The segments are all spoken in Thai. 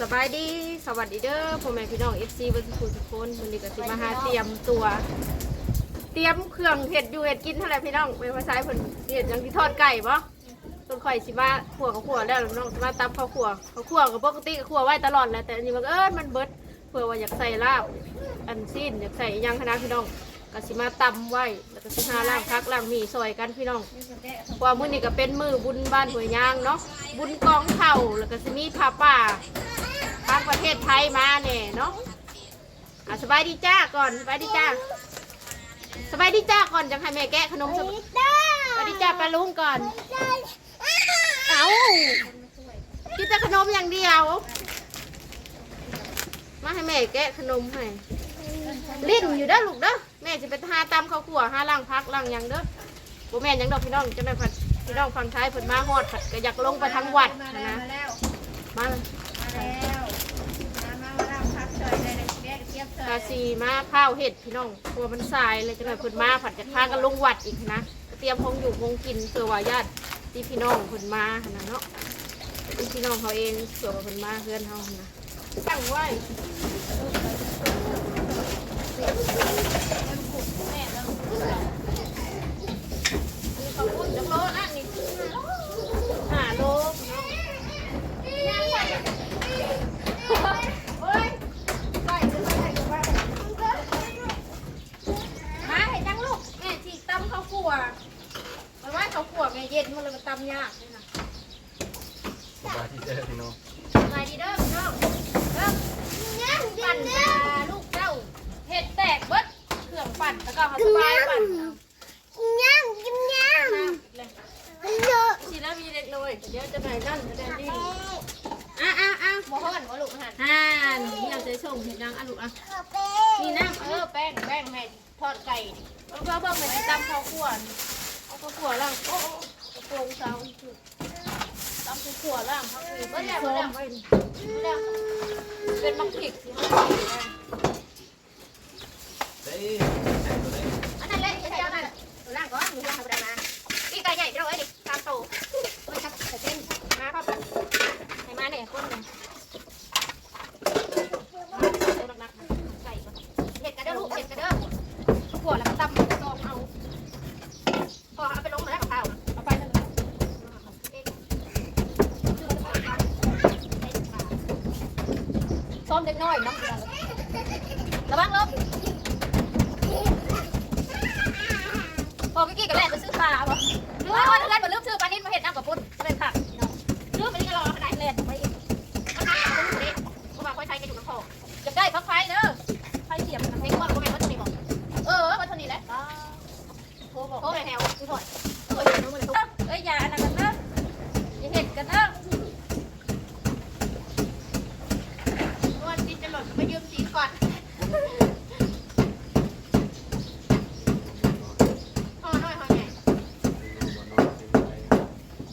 สบายดีสวัสดีเด้อพ่อแม่พี่น้อง FC เบนทุกคนทุกคนวันนี้ก็สิมาหาเตรียมตัว เตรียมเครื่องเห็ดอยู่เห็ดกินเท่าไหร่พี่น้องเป็นภาษาเพิ่นเห็ดยังที่ทอดไก่บ่ต้นข่อยสิมาขัวกับขัวแล้วพี่น้องสิมาตำข้าวขัวข้าวขัวกับปกติก็ขัวไว้ตลอดแหละแต่อันนี้มันเอิ้นมันเบิดเผื่อว่าอยากใส่ลาบอันซีนอยากใส่ยังคณะพี่น้องก็สิมาตำไว้แล้วก็สิหาล่างพักล่างหมี่ซอยกันพี่น้องเพราะว่ามื้อนี้ก็เป็นมือบุญบ้านหัวยยางเนาะบุญกองเข่าแล้วก็สิมีผ้าป่า ประเทศไทยมาเนี่ยเนาะอะสบายดีจ้าก่อนสบายดีจ้าสบายดีจ้าก่อนจังให้แม่แกะขนมสบสบายดีจ้าปลาลุงก่อน เอากินแต่ขนมอย่างเดียว มาให้แม่แกะขนมให้ลิ้นอยู่เด้อลูกเด้อแม่จะไปหาตำข้าวขัวหาล่างพักล่างหยังเด้อบ่แม่นหยังดอกพี่น้องจังได๋ผัดพี่น้องฟังท้ายเพิ่นมาฮอดผัดก็อยากลงไปทั้งวัดมานะแล้วมามาแล้ว กาซีมาข้าวเห็ดพี่น้องกลัวมันทรายเลยจะได๋เพิ่นมาผัดจะพากันลงวัดอีกนะก็เตรียมคงอยู่คงกินเพื่อว่าญาติที่พี่น้องเพิ่นมาหั่นน่ะเนาะที่พี่น้องเขาเองเผื่อว่าเพิ่นมาเพื่อนเฮาหั่นนะตั้งไว้นี่เขาพูดจังโลนะนี่ห้าโลพี่น้อง เฮ้ยไปจะไปไหนกันบ้างมาให้จังลูกแม่ฉีกตำข้าวคั่วมันว่าข้าวคั่วแม่เย็นมันเลยมันตำยากเลยนะสบายที่เจอพี่น้องไงดีเด้อพี่น้องเด้อปั่นจ้าลูกเจ้าเห็ดแตกเบิดเครื่องปั่นแล้วก็เขาสบายปั่นน้ำอีกเลยฉีดแล้วมีเล็กน้อยเดี๋ยวจะไหนนั่นจะได้ดีอะอะอะบ่ฮ้อนบ่ลูกหันอ่านี่เราจะส่งเห็ดยังอะลูกอะนี่น้ำเออแป้งแป้งให้ทอดไก่เพื่อเบิ่งเหมือนตำข้าวคั่วนี่เอาข้าวคั่วล่าง โกรงเสาคือตำข้าวคั่วล่างพักมีเบิ้ลแล้วเบิ้ลแล้วเบิ้ลแล้วเป็นมังผิกที่เขาใส่ได้เฮ้ยแข่ตัวนี้อันนั้นเละเจ้านั่นตัวล่างก่อนอยู่ล่างธรรมดามาพี่ไก่ใหญ่เด้อเอ้ยดิตามโตมันจะเส้นมาครับให้มาเนี่ยคนเนี่ยตัวหนักๆไก่ก่อนเห็ดกระเด้อลูกเห็ดกระเด้อขัวแล้วก็ตำซองเอาพอเอาไปลงมาแล้วกับข้าวเอาไปนั่น ส้มเล็กน้อยเนาะ ระวังลบพอเมื่อกี้ก็แล่นไปซื้อปลาบ่หรือว่าวันนั้นบ่ลืมซื้อปลานิ่มมาเห็ดน้ำกับปุ้นเลยค่ะลืมไปนี่ก็รอขนาดแล่นไปอีกมันหาของปุ้นนี่เพราะว่าค่อยใช้กันอยู่น้ำพอจะได้พักไฟเด้อไฟเสียบมันเพลงว่าบ่แม่นว่าตัวนี้บ่เออว่าตัวนี้แหละโทรบอกโทรไปแถวคือถอยเออเดี๋ยวมันเลยเอ้ยอย่าอันนั้นกันนะอย่าเห็ดกันนะ วันที่จะหล่นมายืมสีก่อนห่อน้อยห่อใหญ่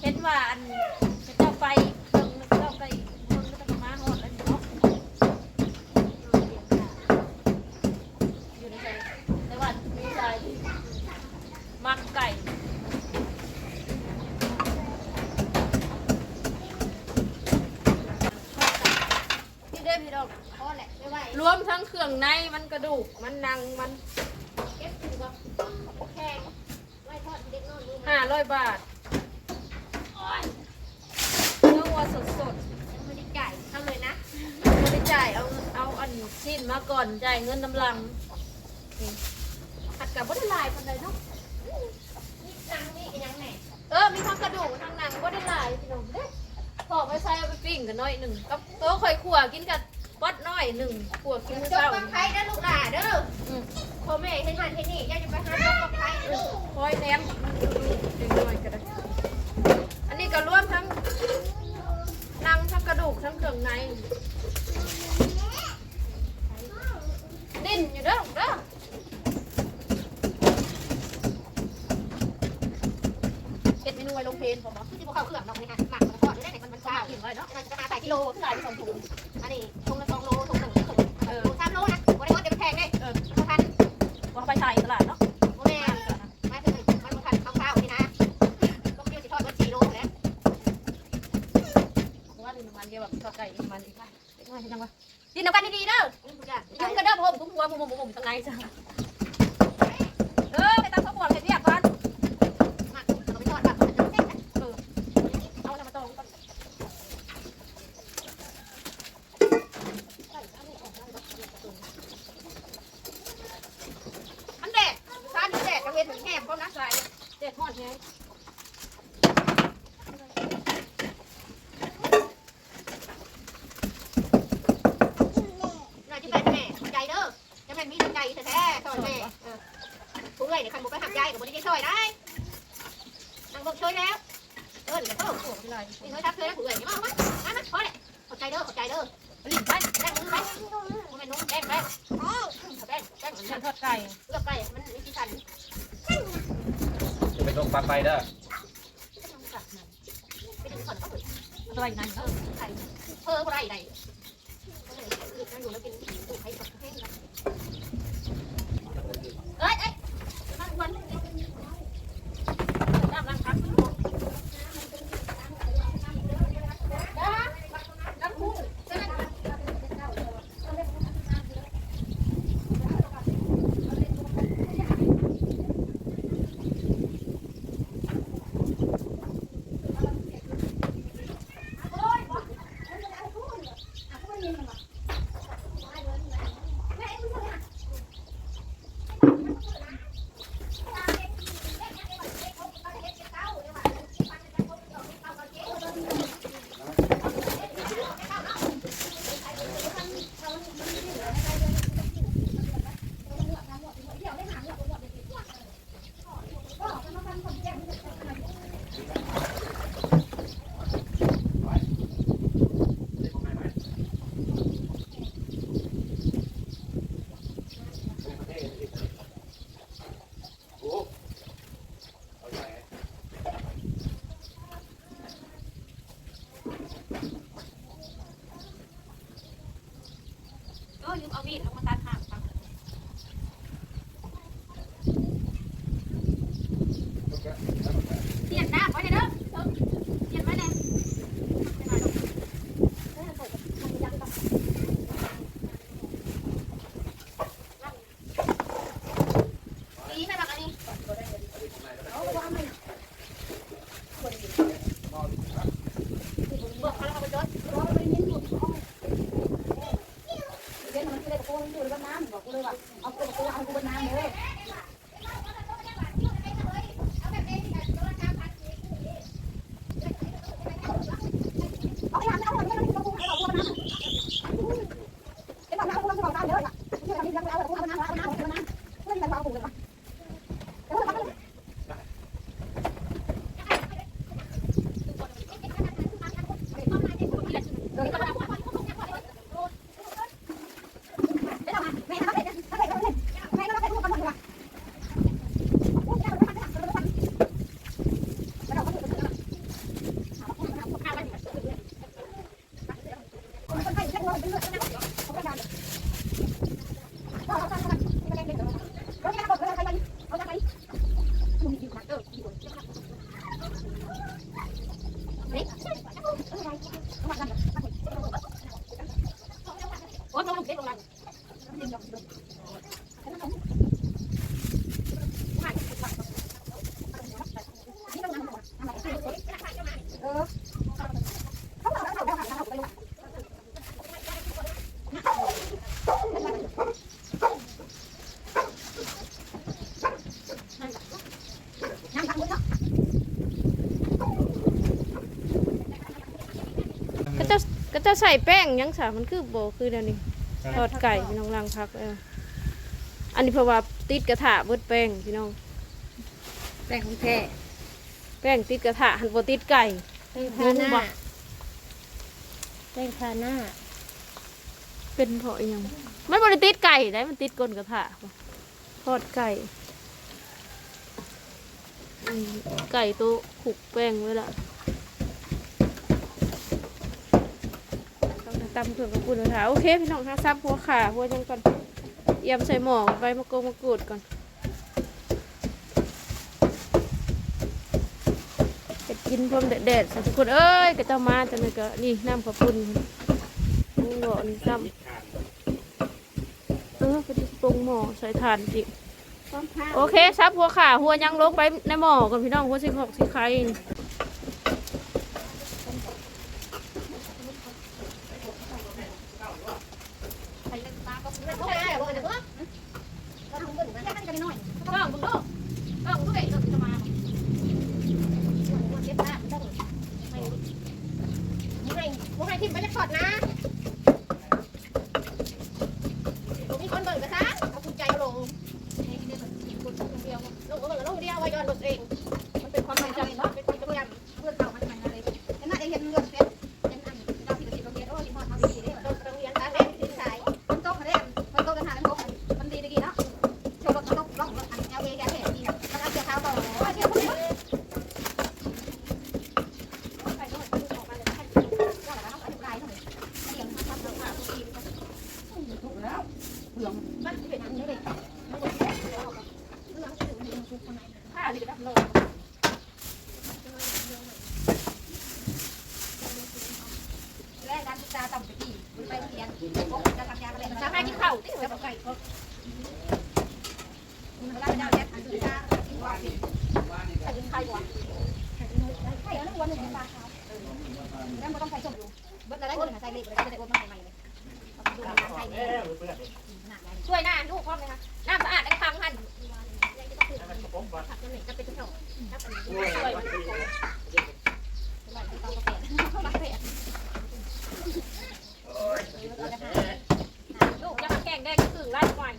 เห็นว่าอันเจ้าไฟเบิ่งเจ้าไฟเบิ่งก็ต้องมาฮอดแล้วเนาะอยู่ในใจในวันมีใจมักไก่ นี่เด้อพี่ดอก พอแหละไม่ไหว รวมทั้งเครื่องในมันกระดูกมันหนังมัน เก็บถือว่าแพงไว้ทอดเด็กน้อยดู ห้า ร้อยบาทโอ้ยเนื้อวัวสดสดยังไม่ได้จ่ายทำเลยนะๆไม่ได้จ่ายเอาเอาอันชิ้นมาก่อนจ่ายเงินน้ำลังนี่ผัดกับบัตรลายคนใดเนาะนี่ตังนี่กันยังไงเออมีทั้งกระดูกทั้งหนังบัตรลายพี่น้องเด้พอไปใส่เอาไปปิ้งกันหน่อยหนึ่งกับโต๊ะข่อยขั่วกินกับวัดน้อยหนึ่งขั่วกินมื้อจบเช้าปักไข่นะลูกหล่าเด้ออืมพ่อแม่เห็นหันเห็นนี่ย่าจะไปหาจบปักไข่เด้อคอยแนม มมมจะไงเออไปตามขบวนเลยเยกก่อนเอาอดแะไรมาตองก่อนมันแดดซาดีแดดกะเวนแหบก็นักใส่แดดทอนไง นี่เฮ้ยทักเธอได้ผู้ใหญ่นี่มาเอามาเมาอเลยขอใจเด้อขอใจเด้อลิ้นไปแป้งมือไปมันเป็นุ่มแป้งแป้งแป้งแป้งฉันทอดไก่เลือกไก่มันมีกี่ชันไปลงปลาไเด้อไปดึงก่อนก็เหมือนอะไรนั่นเออใครเพิ่มอะไรใด ก็ยืมเอามีดเอามาตัดหัก เลยว่ะเอากูไปกูเอากูเป็น้ำเลย จะก็จะใส่แป้งหยังสามันคือโบคือเดี๋ยวนี้ทอดไก่พี่น้องล้างพักเอออันนี้เพราะว่าติดกระทะเบิดแป้งพี่น้อง แป้งของแท้แป้งติดกระทะหันโบติดไก่ แป้งทาหน้าแป้งทาหน้าเป็นเพราะอิหยังไม่บริติดไก่ได้มันติดก้นกระทะว่ะทอดไก่อืมไก่ตัวขุกแป้งไว้ละ ต้องตำเพื่อนกับกุนนะคะโอเคพี่น้องทั้งซับหัวขาหัวยังก่อนเยี่ยมใส่หม้อใบมะกรูดมะกรูดก่อนเห็ดกินพร้อมแดดๆสักคนเอ้ยกระเจ้ามาจังเลยก็นี่น้ำข้าวปุ้นซ้ำเออไปปรุงหม้อใส่ถ่านจิต้มข้าวโอเคซับหัวขาหัวยังลงไปในหม้อก่อนพี่น้องหัวสิหกสิไข่นี่ ใครเล่นตาก็เล่นโอเคบอกกันเดี๋ยวเพิ่มก็ทำกันแค่นั้นกันหน่อยก็ต้องมึงดูก็มึงดูเด็กเราจะมาเก็บหน้าต้องไม่มึงให้มึงให้ทิมไปจะสอดนะมีคนเบิ่งกระซ้าเอาคุณใจลงเดียวลงเบิ่งลงเดียวว่าย้อนรถเอง มันเป็นความจำเนาะเป็นความจำเพื่อนเก่ามันมันอะไร เจะทำยามาให้กินข้าวที่หัวไก่ก็เวลาเรากษากินข้าใส่กินไข่ก่อนไข่แล้ววันหนึ่งปลาขาวแล้วมันต้องใส่ส้มอยู่เบิร์ดอะไรคนใส่เล็กเลยจะได้โอนมาใหม่เลยช่วยหน้าลูกพร้อมเลยค่ะน้ำสะอาดได้ฟังหันจะเป็นเจ้าช่วยลูกยังแข่งได้ก็ถึงไล่ก่อน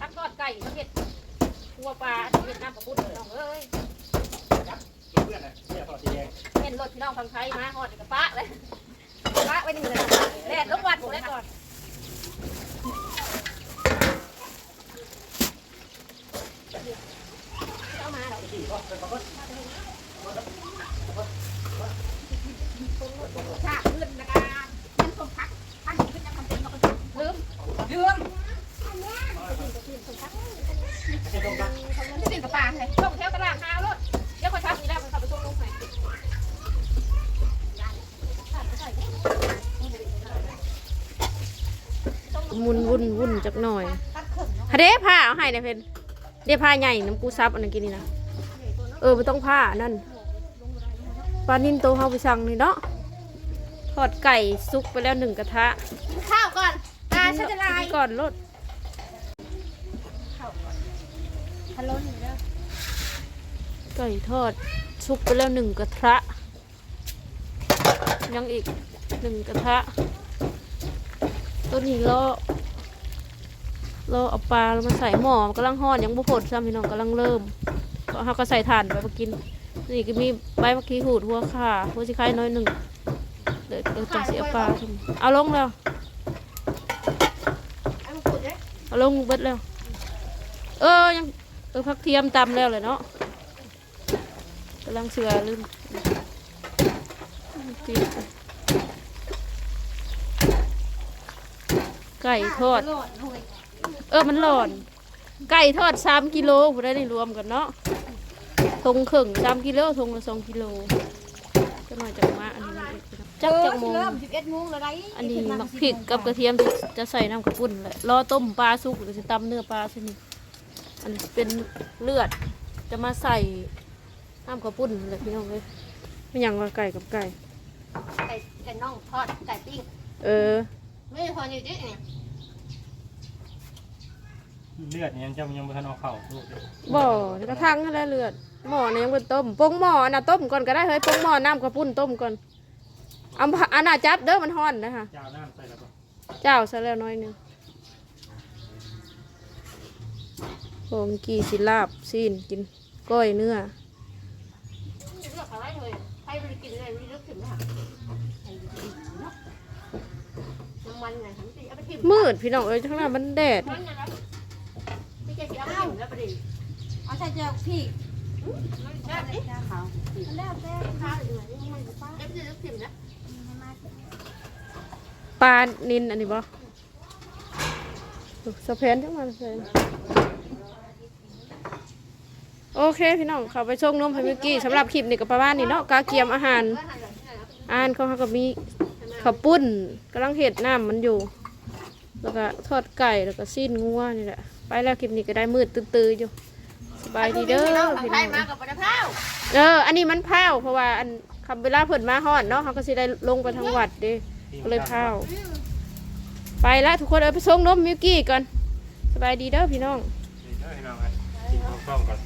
ตั้งกอดไก่มาเห็ดหัวปลาเห็ดน้ำกระปุกน้องเอ้ยเห็นรถพี่น้องฟังไทยมาหอดกับป้าเลยป้าไปหนึ่งเลยแดด ลงวัดหมดแล้วก่อน เอามาหรอกชาขึ้นนะคะยังสมพักท่านขึ้นยังคำเป็นมาลืมลืมที่ดินกับปลาเลยช่วงเที่ยวตลาดหาวรถเดี๋ยวคนทักนี่แล้วมันขับไปช่วงลงไหน มุนวุ่นวุ่นจักหน่อยตัดเข่งเนาะฮะเด้ผ้าเอาให้นะเพิ่นเด้ผ้าใหญ่น้ำกูซับอันนั้นกินนี่นะเออไม่ต้องผ้าอันนั่นปลานินโตเฮาไปสั่งนี่เนาะทอดไก่ซุกไปแล้วหนึ่งกระทะข้าวก่อนตาฉันจะลายก่อนรถทะลุอยู่แล้วไก่ทอดซุกไปแล้วหนึ่งกระทะยังอีกหนึ่งกระทะ ตัวนี้รอรอเอาปลาแล้วมาใส่หม้อมันกำลังห่อนยังบ่พดซ้ำพี่น้องกำลังเริ่มก็เขาก็ใส่ถ่านไปมากิน นี่ก็มีใบมะขี้หูดหัวข่าหัวสิไข่น้อยหนึ่งเดี๋ยวเดี๋ยวจะเสียปลาเอาลงแล้วเอาลงเบิดแล้ว เออยังเออพักเทียมตำแล้วเลยเนาะกำลังเสือลืมติ ไก่ทอดโลดหน่วยเออมันหลอน ไก่ทอดสามกิโลผู้ได้ในรวมกันเนาะทงครึ่งสามกิโลทงละสองกิโลจะมาจากมาอันนี้จักจักโมงเริ่มสิบเอ็ดโมงเลยไรอันนี้มักพริกกับกระเทียมจะจะใส่น้ำกระปุ่นเลยรอต้มปลาสุกหรือจะตำเนื้อปลาใช่ไหมอันนี้เป็นเลือดจะมาใส่น้ำกระปุ่นเลยพี่น้องเลยไม่หยังว่าไก่กับไก่ไก่ไก่น่องทอดไก่ปิ้งเออ ไม่พออยู่ดิเนี่ยเลือดเนี่ยยังจะยังบ่ทันเอาเข่าลูกเด้อบ่ในกระทังนั่นแหละเลือดหม้อนี่ยังเป็นต้มปงหม้อน่ะต้มก่อนก็ได้เฮ้ยปงหม้อน้ำกระปุ่นต้มก่อนเอาอันน่ะจับเด้อมันฮ้อนนะคะเจ้าน้ำใส่แล้วก็เจ้าซะแล้วน้อยหนึงโงกีสิลาบซีนกินก้อยเนื้อ เลือกอะไรเลยใครไปกินอะไรไม่รู้ถึงค่ะ น้ำมันไงทั้งสี่เอาไปทิมมืดพี่น้องเอ้ยข้างหน้ามันแดด มันนะพี่แกสิเอาไปทิมแล้วประเดี๋ยวเอาใส่เจ้าพี่แซ่บดิเจ้าเขาแล้วแซ่ข้าวอยู่ไหนมันอยู่ป้าแล้วพี่จะทิ่มนะปลานินอันนี้บ่สะเพนจังมาสะเพนโอเคพี่น้องเขาไปส่งนมให้เมื่อกี้สำหรับคลิปนี้ก็ประมาณนี้เนาะกาเกียมอาหารอาหารของเขาก็มี ข้าวปุ้นกำลังเห็ดน้ำมันอยู่ แล้วก็ทอดไก่แล้วก็ซีนงัวนี่แหละ ไปแล้วคลิปนี้ก็ได้มืดตื้อๆอยู่สบายดีเด้อพี่น้องมากับปลาเท้าเออ อันนี้มันเผาเพราะว่าอันคำเวลาเพิ่นมาฮอดเนาะเขาก็สิได้ลงไปทางวัดเด้ก็เลยเผาไปและทุกคนเอาไปส่งนมมิวกี้ก่อนสบายดีเด้อพี่น้องนี่เด้อพี่น้องกินข้าวกล้องก่อน